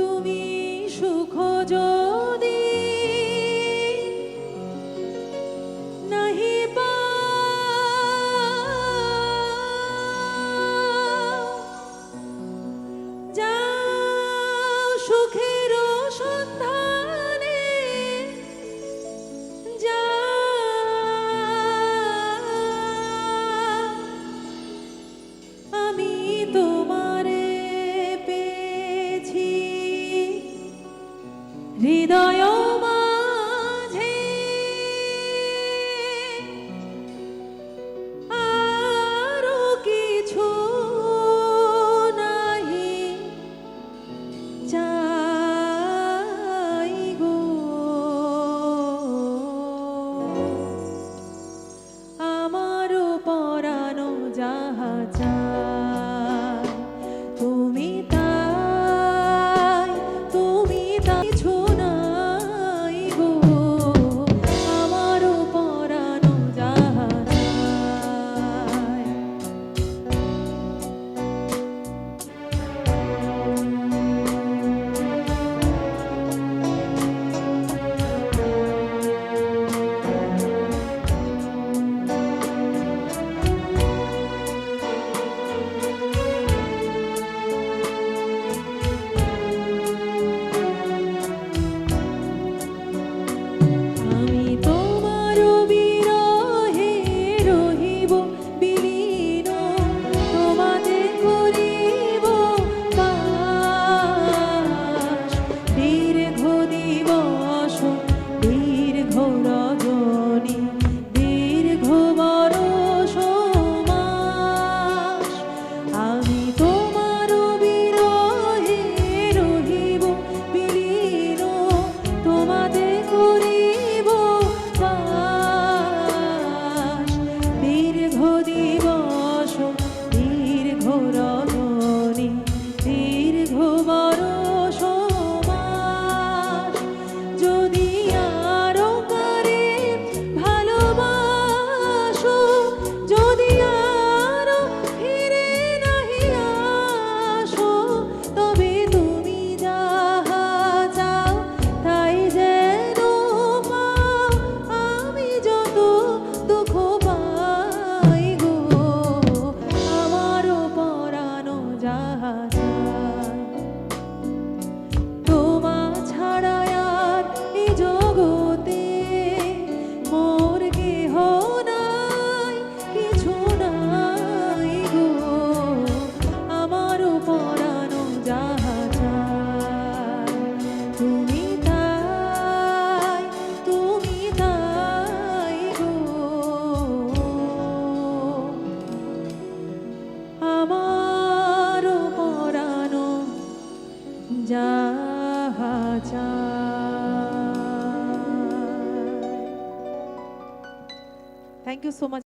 তুমি সুখ হৃদয় মাঝে আরও কিছু নাহি চাই গো। আমার পরানো যাহা চাই আমার পরানো যাহা থ্যাংক ইউ সো মাচ